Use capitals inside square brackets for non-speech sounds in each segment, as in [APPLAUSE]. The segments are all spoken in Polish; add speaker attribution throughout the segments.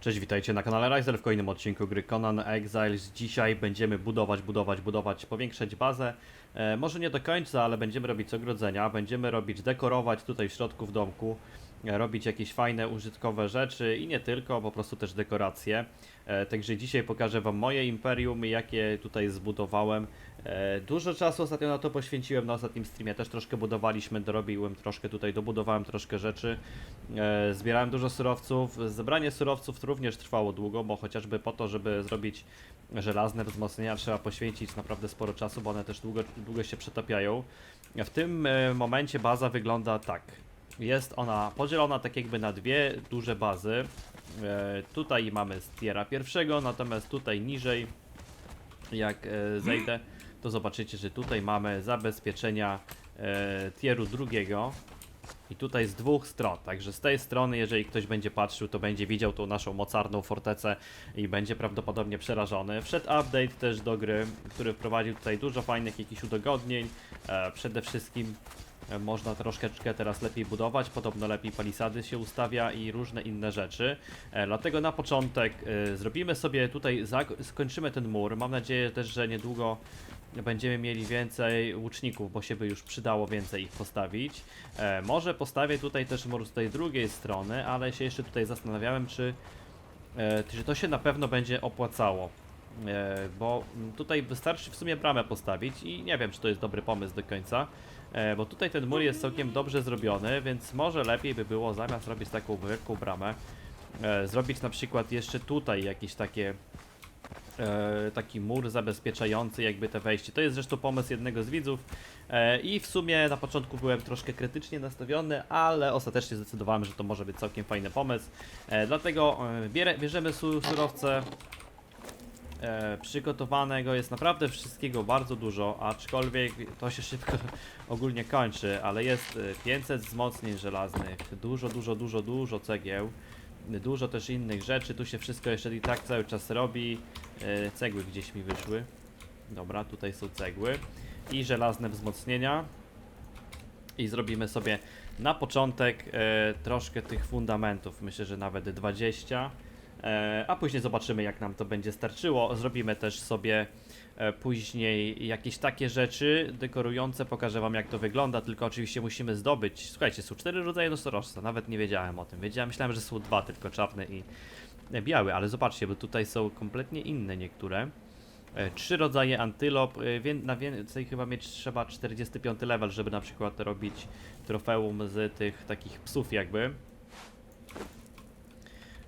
Speaker 1: Cześć, witajcie na kanale Riser w kolejnym odcinku gry Conan Exiles. Dzisiaj będziemy budować, budować, budować, powiększać bazę. E, może nie do końca, ale będziemy robić ogrodzenia, będziemy robić, dekorować tutaj w środku w domku, robić jakieś fajne, użytkowe rzeczy i nie tylko, po prostu też dekoracje. E, także dzisiaj pokażę Wam moje imperium, jakie tutaj zbudowałem. E, dużo czasu ostatnio na to poświęciłem na ostatnim streamie, też troszkę budowaliśmy, dorobiłem troszkę tutaj, dobudowałem troszkę rzeczy. E, zbierałem dużo surowców. Zebranie surowców również trwało długo, bo chociażby po to, żeby zrobić żelazne wzmocnienia trzeba poświęcić naprawdę sporo czasu, bo one też długo, długo się przetapiają. W tym momencie baza wygląda tak. Jest ona podzielona tak jakby na dwie duże bazy. E, tutaj mamy tiera pierwszego, natomiast tutaj niżej, jak e, zejdę, to zobaczycie, że tutaj mamy zabezpieczenia e, tieru drugiego. I tutaj z dwóch stron, także z tej strony, jeżeli ktoś będzie patrzył, to będzie widział tą naszą mocarną fortecę i będzie prawdopodobnie przerażony. Wszedł update też do gry, który wprowadził tutaj dużo fajnych jakichś udogodnień. E, przede wszystkim można troszeczkę teraz lepiej budować, podobno lepiej palisady się ustawia i różne inne rzeczy. E, dlatego na początek e, zrobimy sobie tutaj, skończymy ten mur. Mam nadzieję też, że niedługo będziemy mieli więcej łuczników, bo się by już przydało więcej ich postawić. E, może postawię tutaj też mur z tej drugiej strony, ale się jeszcze tutaj zastanawiałem, czy, czy to się na pewno będzie opłacało. E, bo tutaj wystarczy w sumie bramę postawić i nie wiem, czy to jest dobry pomysł do końca. E, bo tutaj ten mur jest całkiem dobrze zrobiony, więc może lepiej by było zamiast robić taką wielką bramę, e, zrobić na przykład jeszcze tutaj jakieś takie taki mur zabezpieczający jakby te wejście. To jest zresztą pomysł jednego z widzów i w sumie na początku byłem troszkę krytycznie nastawiony, ale ostatecznie zdecydowałem, że to może być całkiem fajny pomysł. Dlatego bierzemy su surowce. E, przygotowanego jest naprawdę wszystkiego bardzo dużo, aczkolwiek to się szybko [LAUGHS] ogólnie kończy, ale jest e, 500 wzmocnień żelaznych, dużo, dużo, dużo, dużo cegieł, dużo też innych rzeczy, tu się wszystko jeszcze i tak cały czas robi, e, cegły gdzieś mi wyszły, dobra, tutaj są cegły. I żelazne wzmocnienia. I zrobimy sobie na początek e, troszkę tych fundamentów, myślę, że nawet 20, e, a później zobaczymy jak nam to będzie starczyło. Zrobimy też sobie e, później jakieś takie rzeczy dekorujące, pokażę wam jak to wygląda, tylko oczywiście musimy zdobyć, słuchajcie, są cztery rodzaje nosorożca, nawet nie wiedziałem o tym, wiedziałem, myślałem, że są dwa, tylko czarny i e, biały, ale zobaczcie, bo tutaj są kompletnie inne niektóre. E, Trzy rodzaje antylop, e, na więcej chyba mieć trzeba 45 level, żeby na przykład robić trofeum z tych takich psów jakby.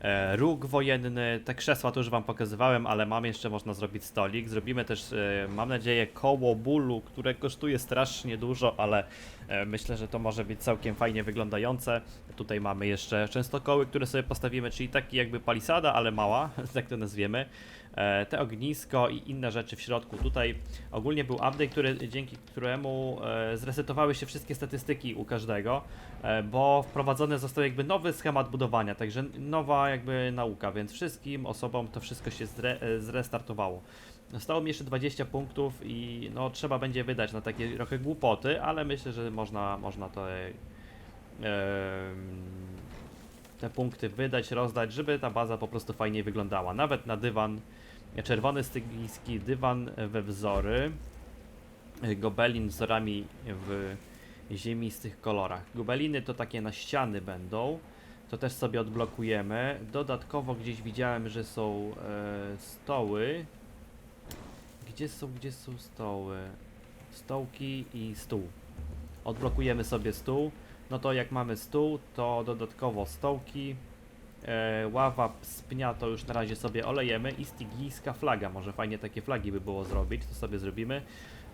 Speaker 1: E, Róg wojenny, te krzesła to już wam pokazywałem, ale mam jeszcze, można zrobić stolik. Zrobimy też, e, mam nadzieję, koło bólu, które kosztuje strasznie dużo, ale e, myślę, że to może być całkiem fajnie wyglądające. Tutaj mamy jeszcze częstokoły, które sobie postawimy, czyli taki jakby palisada, ale mała, [LAUGHS] tak to nazwiemy. E, Te ognisko i inne rzeczy w środku. Tutaj ogólnie był update, który, dzięki któremu e, zresetowały się wszystkie statystyki u każdego, e, bo wprowadzony został jakby nowy schemat budowania, także nowa jakby nauka, więc wszystkim osobom to wszystko się zre, zrestartowało. Zostało mi jeszcze 20 punktów i no trzeba będzie wydać na takie trochę głupoty, ale myślę, że można, można to te punkty wydać, rozdać, żeby ta baza po prostu fajniej wyglądała. Nawet na dywan, czerwony stygijski dywan we wzory, gobelin wzorami w ziemistych kolorach. Gobeliny to takie na ściany będą, to też sobie odblokujemy. Dodatkowo gdzieś widziałem, że są e, stoły. Gdzie są, gdzie są stoły? Stołki i stół. Odblokujemy sobie stół. No to jak mamy stół, to dodatkowo stołki. E, ława z pnia to już na razie sobie olejemy i stygijska flaga. Może fajnie takie flagi by było zrobić, to sobie zrobimy.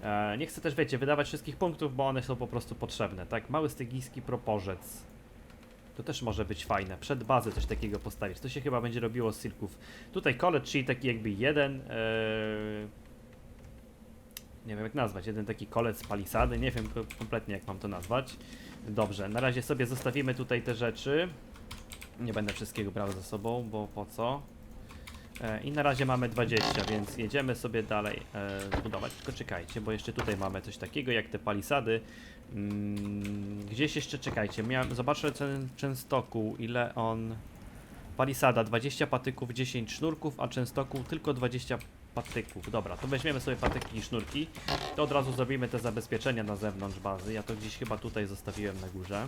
Speaker 1: E, nie chcę też, wiecie, wydawać wszystkich punktów, bo one są po prostu potrzebne. Tak, mały stygijski proporzec. To też może być fajne. Przed bazę coś takiego postawić. To się chyba będzie robiło z silków. Tutaj college, czyli taki jakby jeden. E, nie wiem jak nazwać, jeden taki kolec palisady, nie wiem ko- kompletnie jak mam to nazwać. Dobrze, na razie sobie zostawimy tutaj te rzeczy. Nie będę wszystkiego brał ze sobą, bo po co? E, I na razie mamy 20, więc jedziemy sobie dalej e, zbudować. Tylko czekajcie, bo jeszcze tutaj mamy coś takiego jak te palisady. Mm, gdzieś jeszcze czekajcie, miałem, zobaczę ten częstokół, ile on Palisada 20 patyków, 10 sznurków, a częstoku tylko 20 patyków. Dobra, to weźmiemy sobie patyki i sznurki. To od razu zrobimy te zabezpieczenia na zewnątrz bazy. Ja to gdzieś chyba tutaj zostawiłem na górze.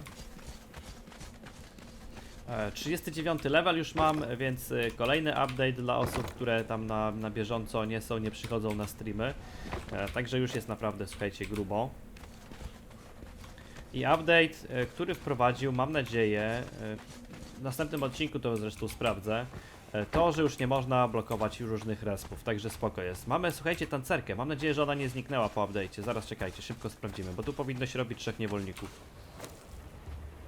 Speaker 1: E, 39 level już mam, więc e, kolejny update dla osób, które tam na, na bieżąco nie są, nie przychodzą na streamy. E, Także już jest naprawdę, słuchajcie, grubo. I update, e, który wprowadził, mam nadzieję, e, w następnym odcinku to zresztą sprawdzę, e, to, że już nie można blokować różnych respów, także spoko jest. Mamy, słuchajcie, tancerkę, mam nadzieję, że ona nie zniknęła po update'cie, zaraz czekajcie, szybko sprawdzimy, bo tu powinno się robić trzech niewolników.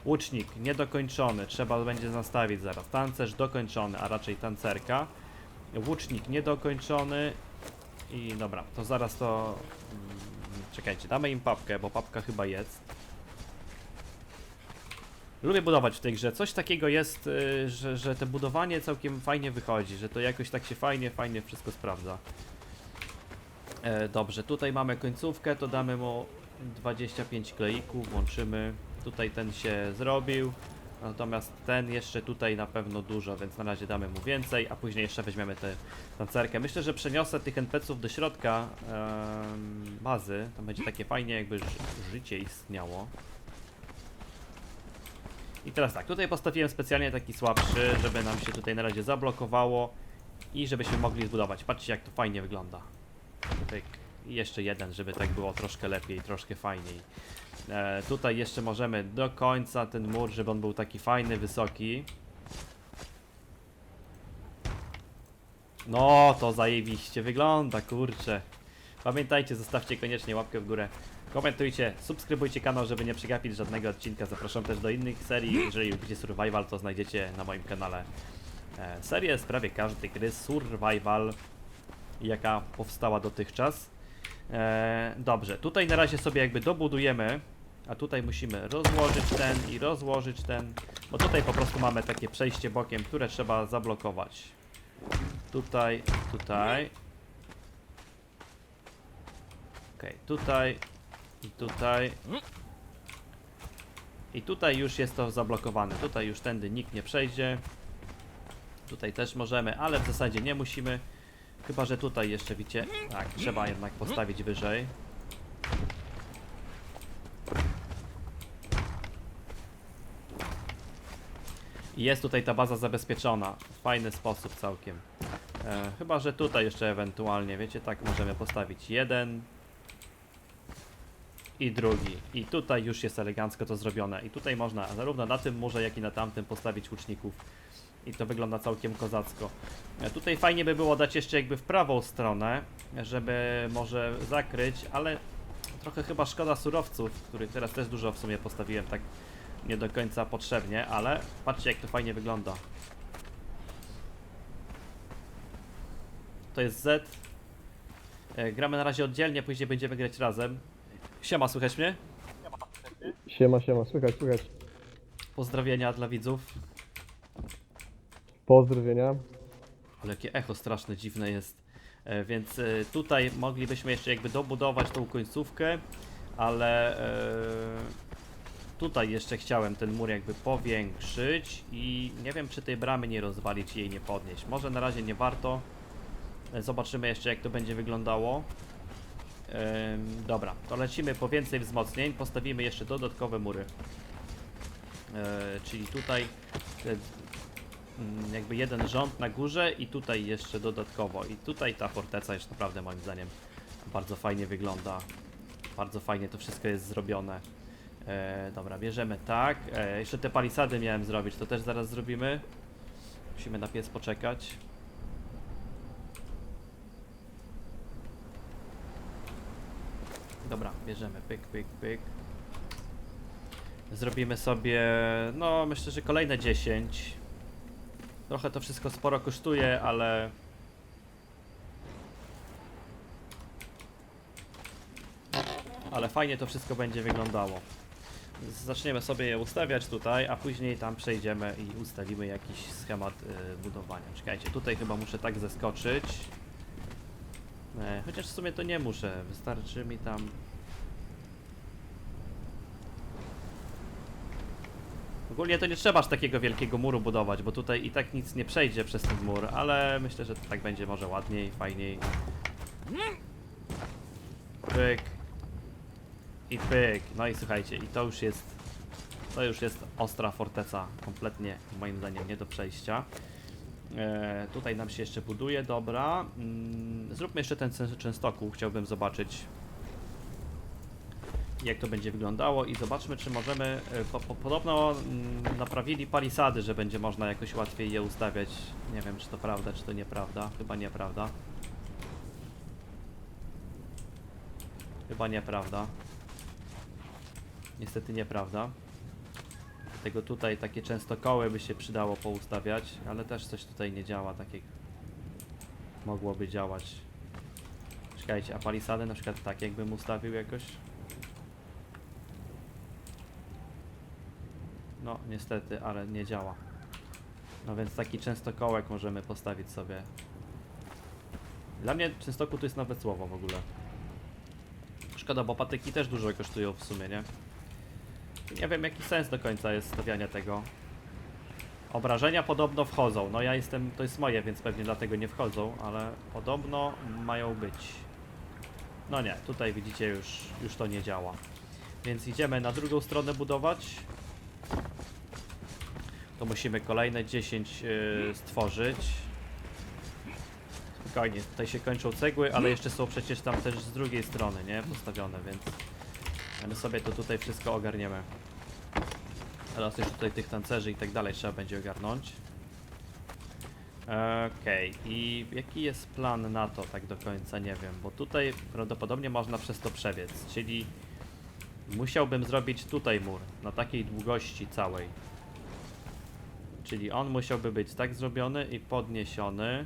Speaker 1: Łucznik niedokończony, trzeba będzie nastawić zaraz. Tancerz dokończony, a raczej tancerka. Łucznik niedokończony. I dobra, to zaraz to. mm, Czekajcie, damy im papkę, bo papka chyba jest. Lubię budować w tej grze. Coś takiego jest, y, że, że te budowanie całkiem fajnie wychodzi, że to jakoś tak się fajnie, fajnie wszystko sprawdza. E, dobrze, tutaj mamy końcówkę, to damy mu 25 kleików, włączymy. Tutaj ten się zrobił, natomiast ten jeszcze tutaj na pewno dużo, więc na razie damy mu więcej, a później jeszcze weźmiemy tę tancerkę. Myślę, że przeniosę tych NPC-ów do środka bazy, tam będzie takie fajnie jakby ży życie istniało. I teraz tak, tutaj postawiłem specjalnie taki słabszy, żeby nam się tutaj na razie zablokowało i żebyśmy mogli zbudować. Patrzcie jak to fajnie wygląda. Jeszcze jeden, żeby tak było troszkę lepiej, troszkę fajniej. E, tutaj jeszcze możemy do końca ten mur, żeby on był taki fajny, wysoki. No, to zajebiście wygląda, kurczę. Pamiętajcie, zostawcie koniecznie łapkę w górę. Komentujcie, subskrybujcie kanał, żeby nie przegapić żadnego odcinka. Zapraszam też do innych serii. Jeżeli lubicie survival, to znajdziecie na moim kanale e, serię z prawie każdej gry survival, jaka powstała dotychczas. E, dobrze, tutaj na razie sobie jakby dobudujemy, a tutaj musimy rozłożyć ten i rozłożyć ten, bo tutaj po prostu mamy takie przejście bokiem, które trzeba zablokować. Tutaj, tutaj. Okej, tutaj i tutaj. I tutaj już jest to zablokowane. Tutaj już tędy nikt nie przejdzie. Tutaj też możemy, ale w zasadzie nie musimy. Chyba, że tutaj jeszcze widzicie. Tak, trzeba jednak postawić wyżej. Jest tutaj ta baza zabezpieczona. W fajny sposób całkiem. E, chyba, że tutaj jeszcze ewentualnie, wiecie, tak możemy postawić jeden i drugi. I tutaj już jest elegancko to zrobione. I tutaj można zarówno na tym murze, jak i na tamtym postawić łuczników. I to wygląda całkiem kozacko. E, Tutaj fajnie by było dać jeszcze jakby w prawą stronę, żeby może zakryć, ale trochę chyba szkoda surowców, których teraz też dużo w sumie postawiłem tak nie do końca potrzebnie, ale patrzcie jak to fajnie wygląda. To jest Z. E, Gramy na razie oddzielnie, później będziemy grać razem. Siema, słychać mnie?
Speaker 2: Siema, siema, słychać, słychać.
Speaker 1: Pozdrowienia dla widzów.
Speaker 2: Pozdrowienia.
Speaker 1: Ale jakie echo straszne, dziwne jest. E, więc e, tutaj moglibyśmy jeszcze jakby dobudować tą końcówkę, ale e, tutaj jeszcze chciałem ten mur jakby powiększyć i nie wiem czy tej bramy nie rozwalić i jej nie podnieść. Może na razie nie warto. Zobaczymy jeszcze jak to będzie wyglądało. Dobra, to lecimy po więcej wzmocnień. Postawimy jeszcze dodatkowe mury. Czyli tutaj jakby jeden rząd na górze i tutaj jeszcze dodatkowo. I tutaj ta forteca już naprawdę moim zdaniem bardzo fajnie wygląda. Bardzo fajnie to wszystko jest zrobione. E, dobra, bierzemy tak. E, jeszcze te palisady miałem zrobić, to też zaraz zrobimy. Musimy na pies poczekać. Dobra, bierzemy pyk, pyk, pyk. Zrobimy sobie, no myślę, że kolejne 10. Trochę to wszystko sporo kosztuje, ale. Ale fajnie to wszystko będzie wyglądało. Zaczniemy sobie je ustawiać tutaj, a później tam przejdziemy i ustalimy jakiś schemat y, budowania. Czekajcie, tutaj chyba muszę tak zeskoczyć. E, chociaż w sumie to nie muszę, wystarczy mi tam Ogólnie to nie trzeba aż takiego wielkiego muru budować, bo tutaj i tak nic nie przejdzie przez ten mur, ale myślę, że tak będzie może ładniej, fajniej. Pyk. I pyk. No i słuchajcie, i to już jest. To już jest ostra forteca. Kompletnie, moim zdaniem, nie do przejścia. E, tutaj nam się jeszcze buduje, dobra. Mm, zróbmy jeszcze ten częstokół, chciałbym zobaczyć jak to będzie wyglądało i zobaczmy czy możemy, e, po, po, podobno mm, naprawili palisady, że będzie można jakoś łatwiej je ustawiać. Nie wiem czy to prawda, czy to nieprawda, chyba nieprawda. Chyba nieprawda. Niestety nieprawda. Dlatego tutaj takie często koły by się przydało poustawiać, ale też coś tutaj nie działa tak jak mogłoby działać. Czekajcie, a palisady na przykład tak jakbym ustawił jakoś? No niestety, ale nie działa. No więc taki częstokołek możemy postawić sobie. Dla mnie częstokół to jest nawet słowo w ogóle. Szkoda, bo patyki też dużo kosztują w sumie, nie? Nie wiem jaki sens do końca jest stawiania tego. Obrażenia podobno wchodzą. No ja jestem, to jest moje, więc pewnie dlatego nie wchodzą, ale podobno mają być. No nie, tutaj widzicie już, już to nie działa. Więc idziemy na drugą stronę budować. To musimy kolejne 10 yy, stworzyć. Spokojnie, tutaj się kończą cegły, ale jeszcze są przecież tam też z drugiej strony, nie? Postawione, więc my sobie to tutaj wszystko ogarniemy. Teraz jeszcze tutaj tych tancerzy i tak dalej trzeba będzie ogarnąć. Okej, i jaki jest plan na to tak do końca, nie wiem, bo tutaj prawdopodobnie można przez to przebiec, czyli musiałbym zrobić tutaj mur, na takiej długości całej. Czyli on musiałby być tak zrobiony i podniesiony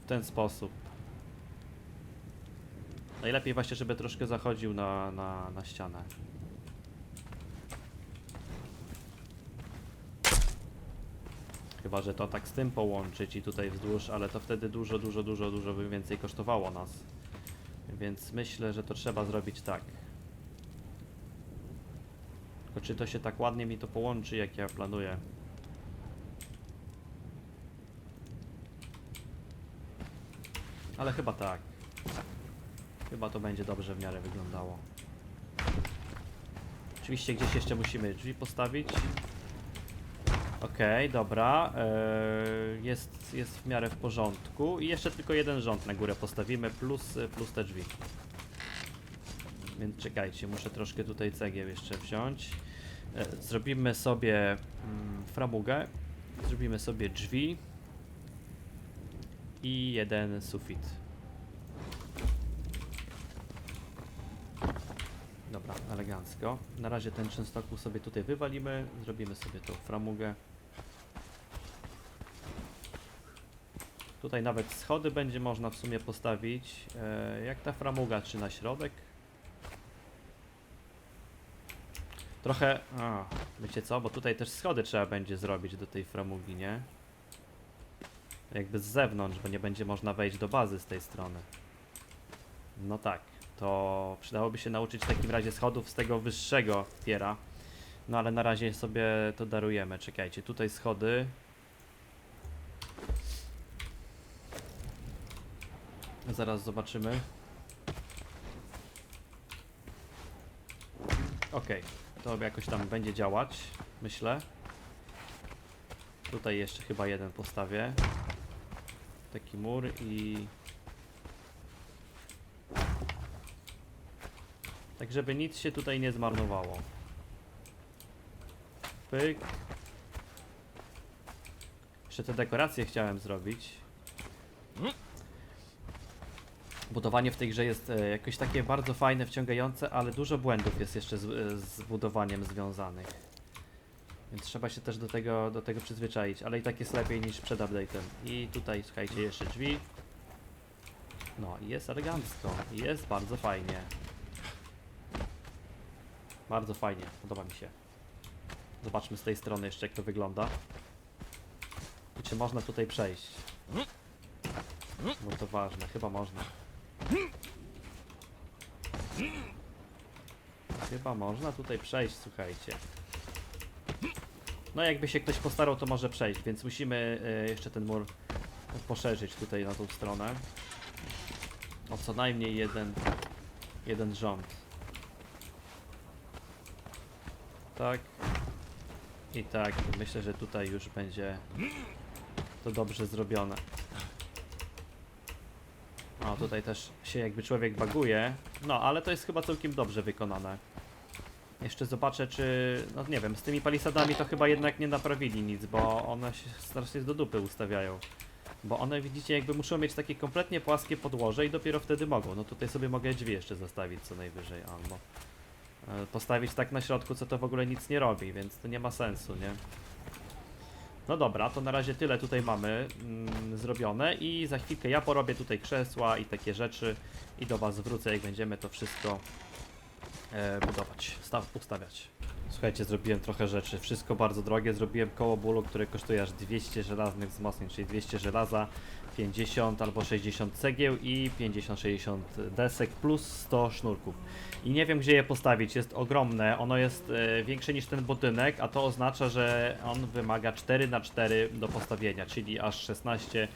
Speaker 1: w ten sposób. Najlepiej właśnie, żeby troszkę zachodził na, na, na ścianę. Chyba, że to tak z tym połączyć i tutaj wzdłuż, ale to wtedy dużo, dużo, dużo, dużo by więcej kosztowało nas. Więc myślę, że to trzeba zrobić tak. Tylko czy to się tak ładnie mi to połączy, jak ja planuję? Ale chyba tak. Chyba to będzie dobrze w miarę wyglądało. Oczywiście gdzieś jeszcze musimy drzwi postawić. Okej, dobra. Eee, jest, jest w miarę w porządku. I jeszcze tylko jeden rząd na górę postawimy, plus, plus te drzwi. Więc czekajcie, muszę troszkę tutaj cegieł jeszcze wziąć. E, Zrobimy sobie mm, framugę. Zrobimy sobie drzwi. I jeden sufit. Dobra, elegancko. Na razie ten częstokół sobie tutaj wywalimy. Zrobimy sobie tą framugę. Tutaj nawet schody będzie można w sumie postawić. E, jak ta framuga, czy na środek? Trochę. A, wiecie co? Bo tutaj też schody trzeba będzie zrobić do tej framugi, nie? Jakby z zewnątrz, bo nie będzie można wejść do bazy z tej strony. No tak, to przydałoby się nauczyć w takim razie schodów z tego wyższego tiera. No ale na razie sobie to darujemy. Czekajcie, tutaj schody. Zaraz zobaczymy. Okej, to jakoś tam będzie działać, myślę. Tutaj jeszcze chyba jeden postawię. Taki mur i... Tak, żeby nic się tutaj nie zmarnowało. Pyk. Jeszcze te dekoracje chciałem zrobić. Budowanie w tej grze jest e, jakoś takie bardzo fajne, wciągające, ale dużo błędów jest jeszcze z, e, z budowaniem związanych. Więc trzeba się też do tego, do tego przyzwyczaić, ale i tak jest lepiej niż przed update'em. I tutaj, słuchajcie, jeszcze drzwi. No jest elegancko, jest bardzo fajnie. Bardzo fajnie, podoba mi się. Zobaczmy z tej strony jeszcze jak to wygląda. I czy można tutaj przejść? Bo to ważne, chyba można. Chyba można tutaj przejść, słuchajcie. No jakby się ktoś postarał, to może przejść, więc musimy e, jeszcze ten mur poszerzyć tutaj na tą stronę. O co najmniej jeden, jeden rząd. Tak. I tak, myślę, że tutaj już będzie to dobrze zrobione. O, tutaj też się jakby człowiek baguje. No, ale to jest chyba całkiem dobrze wykonane. Jeszcze zobaczę, czy... No nie wiem, z tymi palisadami to chyba jednak nie naprawili nic, bo one się strasznie do dupy ustawiają. Bo one, widzicie, jakby muszą mieć takie kompletnie płaskie podłoże i dopiero wtedy mogą. No tutaj sobie mogę drzwi jeszcze zostawić co najwyżej, albo e, postawić tak na środku, co to w ogóle nic nie robi, więc to nie ma sensu, nie? No dobra, to na razie tyle tutaj mamy mm, zrobione i za chwilkę ja porobię tutaj krzesła i takie rzeczy i do Was wrócę, jak będziemy to wszystko e, budować, staw, ustawiać. Słuchajcie, zrobiłem trochę rzeczy, wszystko bardzo drogie, zrobiłem koło bólu, które kosztuje aż 200 żelaznych wzmocnień, czyli 200 żelaza, 50 albo 60 cegieł i 50-60 desek plus 100 sznurków. I nie wiem gdzie je postawić, jest ogromne, ono jest e, większe niż ten budynek, a to oznacza, że on wymaga 4 na 4 do postawienia, czyli aż 16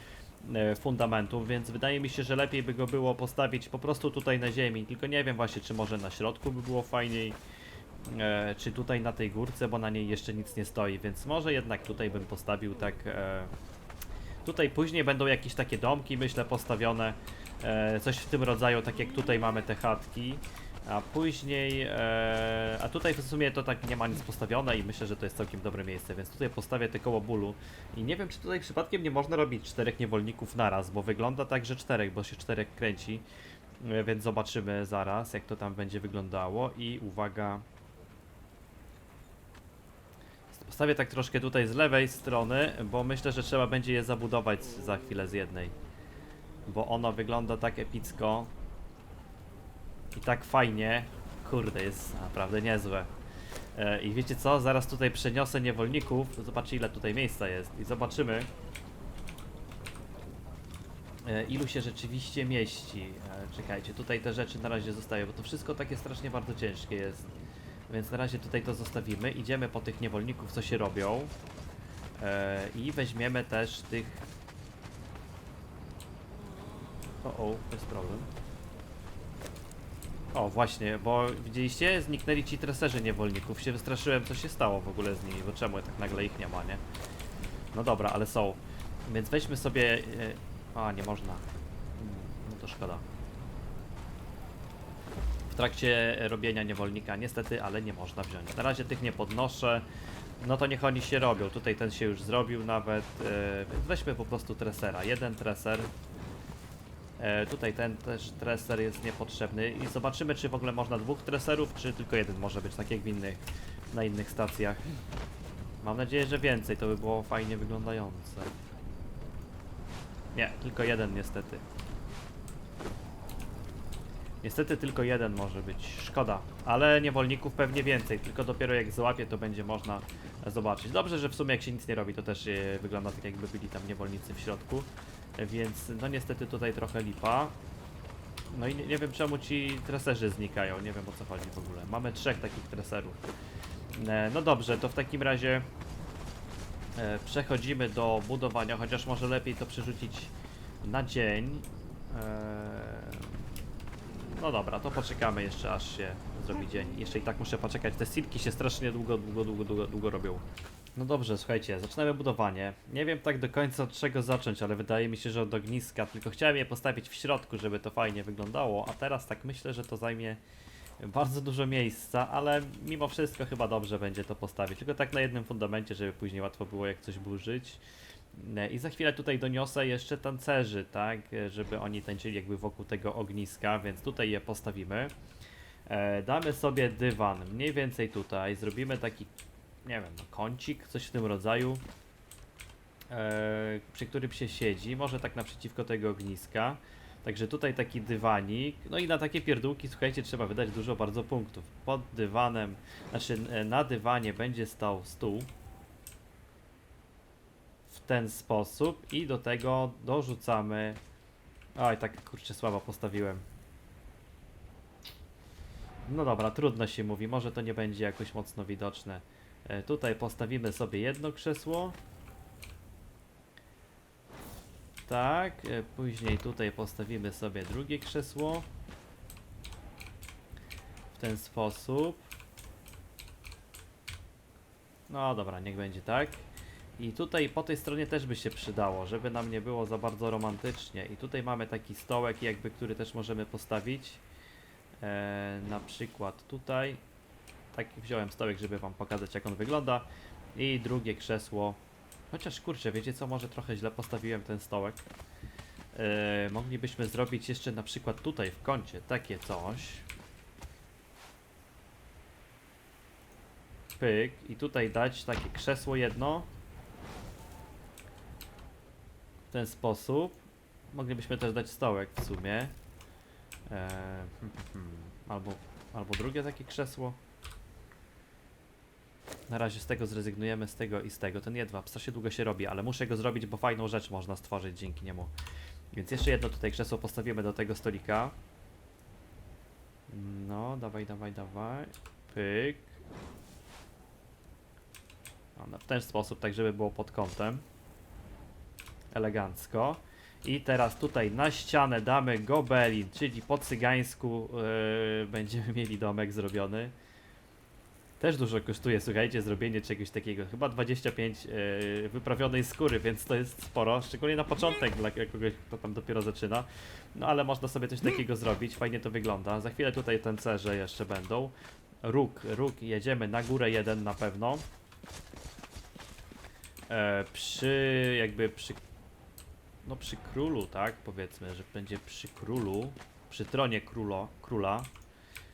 Speaker 1: e, fundamentów, więc wydaje mi się, że lepiej by go było postawić po prostu tutaj na ziemi, tylko nie wiem właśnie czy może na środku by było fajniej, e, czy tutaj na tej górce, bo na niej jeszcze nic nie stoi, więc może jednak tutaj bym postawił tak... E, tutaj później będą jakieś takie domki, myślę, postawione, e, coś w tym rodzaju, tak jak tutaj mamy te chatki. A później, e, a tutaj w sumie to tak nie ma nic postawione i myślę, że to jest całkiem dobre miejsce, więc tutaj postawię te koło bólu. I nie wiem, czy tutaj przypadkiem nie można robić czterech niewolników naraz, bo wygląda tak, że czterech, bo się czterech kręci. E, więc zobaczymy zaraz, jak to tam będzie wyglądało. I uwaga. Postawię tak troszkę tutaj z lewej strony, bo myślę, że trzeba będzie je zabudować za chwilę z jednej. Bo ono wygląda tak epicko. I tak fajnie. Kurde, jest naprawdę niezłe. E, I wiecie co? Zaraz tutaj przeniosę niewolników. Zobaczcie ile tutaj miejsca jest. I zobaczymy. E, ilu się rzeczywiście mieści. E, czekajcie, tutaj te rzeczy na razie zostają, bo to wszystko takie strasznie bardzo ciężkie jest. Więc na razie tutaj to zostawimy. Idziemy po tych niewolników, co się robią. E, I weźmiemy też tych... O, o, jest problem. O, właśnie, bo widzieliście? Zniknęli ci treserzy niewolników. Się wystraszyłem, co się stało w ogóle z nimi, bo czemu tak nagle ich nie ma, nie? No dobra, ale są. Więc weźmy sobie... e, A, nie można. Mm, No to szkoda. W trakcie robienia niewolnika niestety, ale nie można wziąć. Na razie tych nie podnoszę. No to niech oni się robią. Tutaj ten się już zrobił nawet. e, Więc weźmy po prostu tresera. Jeden treser. E, tutaj ten też treser jest niepotrzebny i zobaczymy czy w ogóle można dwóch treserów, czy tylko jeden może być, tak jak w innych, na innych stacjach. Mam nadzieję, że więcej, to by było fajnie wyglądające. Nie, tylko jeden niestety. Niestety tylko jeden może być, szkoda. Ale niewolników pewnie więcej, tylko dopiero jak złapię to będzie można zobaczyć. Dobrze, że w sumie jak się nic nie robi to też e, wygląda tak jakby byli tam niewolnicy w środku. Więc no niestety tutaj trochę lipa. No i nie, nie wiem czemu ci treserzy znikają, nie wiem o co chodzi w ogóle. Mamy trzech takich treserów. E, No dobrze, to w takim razie e, przechodzimy do budowania, chociaż może lepiej to przerzucić na dzień. E, No dobra, to poczekamy jeszcze aż się zrobi dzień. Jeszcze i tak muszę poczekać. Te silki się strasznie długo, długo, długo, długo, długo robią. No dobrze, słuchajcie, zaczynamy budowanie. Nie wiem tak do końca od czego zacząć, ale wydaje mi się, że od ogniska. Tylko chciałem je postawić w środku, żeby to fajnie wyglądało, a teraz tak myślę, że to zajmie bardzo dużo miejsca, ale mimo wszystko chyba dobrze będzie to postawić. Tylko tak na jednym fundamencie, żeby później łatwo było jak coś burzyć. I za chwilę tutaj doniosę jeszcze tancerzy, tak, żeby oni tańczyli jakby wokół tego ogniska, więc tutaj je postawimy. E, damy sobie dywan, mniej więcej tutaj, zrobimy taki, nie wiem, kącik, coś w tym rodzaju, e, przy którym się siedzi, może tak naprzeciwko tego ogniska. Także tutaj taki dywanik, no i na takie pierdółki, słuchajcie, trzeba wydać dużo bardzo punktów. Pod dywanem, znaczy e, na dywanie będzie stał stół, ten sposób i do tego dorzucamy. Oj, tak kurczę słabo postawiłem. No dobra, trudno się mówi, może to nie będzie jakoś mocno widoczne. E, tutaj postawimy sobie jedno krzesło. Tak, e, później tutaj postawimy sobie drugie krzesło. W ten sposób. No dobra, niech będzie tak. I tutaj po tej stronie też by się przydało, żeby nam nie było za bardzo romantycznie. I tutaj mamy taki stołek jakby, który też możemy postawić. E, na przykład tutaj. Taki wziąłem stołek, żeby wam pokazać jak on wygląda. I drugie krzesło. Chociaż kurczę, wiecie co, może trochę źle postawiłem ten stołek. E, moglibyśmy zrobić jeszcze na przykład tutaj w kącie takie coś. Pyk. I tutaj dać takie krzesło jedno. W ten sposób. Moglibyśmy też dać stołek w sumie. Eee, hmm, hmm, hmm. albo, albo drugie takie krzesło. Na razie z tego zrezygnujemy, z tego i z tego. Ten jedwab strasznie długo się robi, ale muszę go zrobić, bo fajną rzecz można stworzyć dzięki niemu. Więc jeszcze jedno tutaj krzesło postawimy do tego stolika. No, dawaj, dawaj, dawaj. Pyk. No, w ten sposób, tak żeby było pod kątem. Elegancko. I teraz tutaj na ścianę damy gobelin, czyli po cygańsku yy, będziemy mieli domek zrobiony. Też dużo kosztuje, słuchajcie, zrobienie czegoś takiego. Chyba 25 yy, wyprawionej skóry, więc to jest sporo, szczególnie na początek dla kogoś, kto tam dopiero zaczyna. No ale można sobie coś takiego zrobić, fajnie to wygląda. Za chwilę tutaj tancerze jeszcze będą. Róg, róg, jedziemy na górę jeden na pewno. E, przy jakby przy no przy królu, tak? Powiedzmy, że będzie przy królu, przy tronie królo, króla.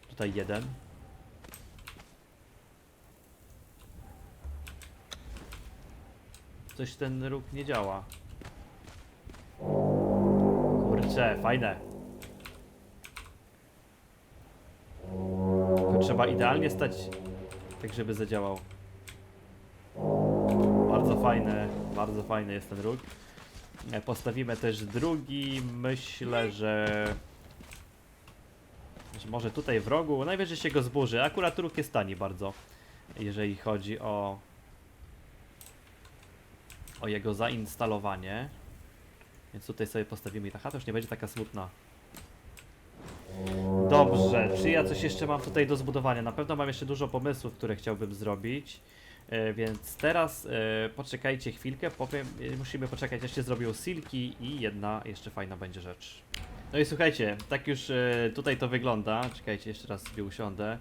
Speaker 1: Tutaj jeden. Coś ten róg nie działa. Kurczę, fajne. To trzeba idealnie stać, tak żeby zadziałał. Bardzo fajne, bardzo fajny jest ten róg. Postawimy też drugi. Myślę, że. że może tutaj w rogu. Najwyżej się go zburzy. Akurat róg jest tani bardzo. Jeżeli chodzi o. o jego zainstalowanie. Więc tutaj sobie postawimy i ta chata już nie będzie taka smutna. Dobrze, czy ja coś jeszcze mam tutaj do zbudowania? Na pewno mam jeszcze dużo pomysłów, które chciałbym zrobić. E, więc teraz e, poczekajcie chwilkę, powiem, e, musimy poczekać, aż się zrobią silki i jedna jeszcze fajna będzie rzecz. No i słuchajcie, tak już tutaj to wygląda. Czekajcie, jeszcze raz sobie usiądę.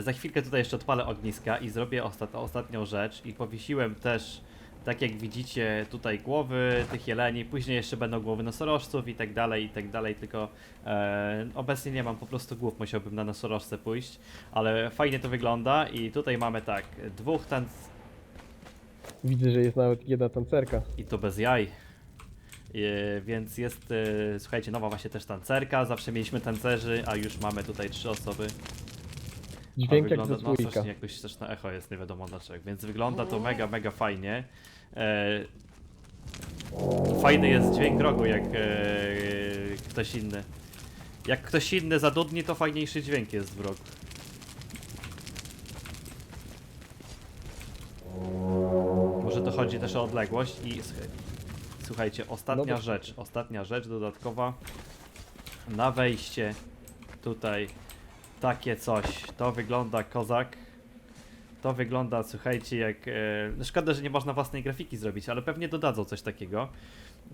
Speaker 1: Za chwilkę tutaj jeszcze odpalę ogniska i zrobię ostat ostatnią rzecz. I powiesiłem też, tak jak widzicie, tutaj głowy tych jeleni. Później jeszcze będą głowy nosorożców i tak dalej, i tak dalej. Tylko e, obecnie nie mam po prostu głów, musiałbym na nosorożce pójść. Ale fajnie to wygląda i tutaj mamy tak, dwóch tanc...
Speaker 2: Widzę, że jest nawet jedna tancerka.
Speaker 1: i to bez jaj. E, więc jest, e, słuchajcie, nowa właśnie też tancerka. Zawsze mieliśmy tancerzy, a już mamy tutaj trzy osoby.
Speaker 2: Dźwięk jak ze
Speaker 1: no
Speaker 2: słoika.
Speaker 1: jakoś też na echo jest, nie wiadomo dlaczego. Więc wygląda to mega, mega fajnie. E, fajny jest dźwięk rogu, jak e, ktoś inny. Jak ktoś inny zadudni, to fajniejszy dźwięk jest w rogu. Może to chodzi też o odległość i słuchaj- słuchajcie, ostatnia
Speaker 2: Dobra.
Speaker 1: rzecz, ostatnia rzecz dodatkowa na wejście tutaj takie coś. To wygląda kozak. To wygląda, słuchajcie, jak. E, no szkoda, że nie można własnej grafiki zrobić, ale pewnie dodadzą coś takiego.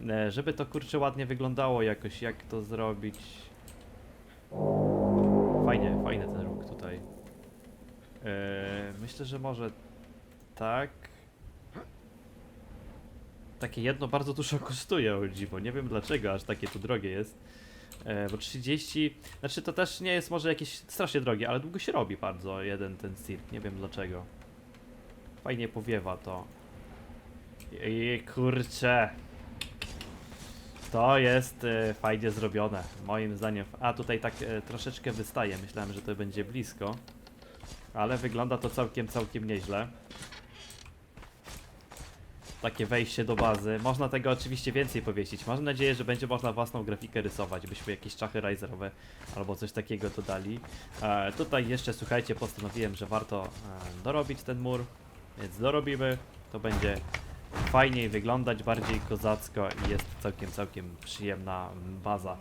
Speaker 1: E, żeby to kurczę ładnie wyglądało jakoś, jak to zrobić. Fajnie, fajny ten róg tutaj. E, myślę, że może tak. Takie jedno bardzo dużo [LAUGHS] kosztuje, o dziwo. Nie wiem dlaczego aż takie tu drogie jest. E, bo 30, znaczy to też nie jest może jakieś strasznie drogie, ale długo się robi bardzo jeden ten silk, nie wiem dlaczego. Fajnie powiewa to. I kurczę. To jest e, fajnie zrobione, moim zdaniem. A tutaj tak e, troszeczkę wystaje, myślałem, że to będzie blisko. Ale wygląda to całkiem, całkiem nieźle. Takie wejście do bazy. Można tego oczywiście więcej powiesić. Mam nadzieję, że będzie można własną grafikę rysować, byśmy jakieś czachy riserowe albo coś takiego dodali. E, tutaj jeszcze, słuchajcie, postanowiłem, że warto e, dorobić ten mur, więc dorobimy. To będzie fajniej wyglądać, bardziej kozacko i jest całkiem, całkiem przyjemna baza.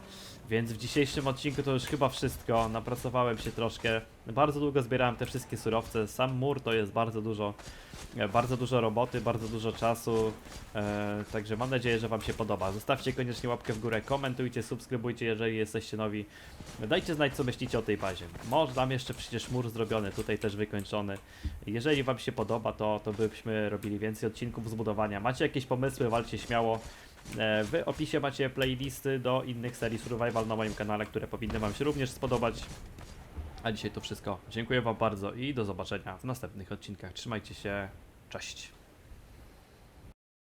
Speaker 1: Więc w dzisiejszym odcinku to już chyba wszystko. Napracowałem się troszkę. Bardzo długo zbierałem te wszystkie surowce. Sam mur to jest bardzo dużo, e, bardzo dużo roboty, bardzo dużo czasu. E, także mam nadzieję, że Wam się podoba. Zostawcie koniecznie łapkę w górę, komentujcie, subskrybujcie, jeżeli jesteście nowi. Dajcie znać, co myślicie o tej bazie. Może tam jeszcze przecież mur zrobiony, tutaj też wykończony. Jeżeli Wam się podoba, to, to byśmy robili więcej odcinków z budowania. Macie jakieś pomysły, walcie śmiało. E, W opisie macie playlisty do innych serii Survival na moim kanale, które powinny Wam się również spodobać. A dzisiaj to wszystko. Dziękuję Wam bardzo i do zobaczenia w następnych odcinkach. Trzymajcie się. Cześć.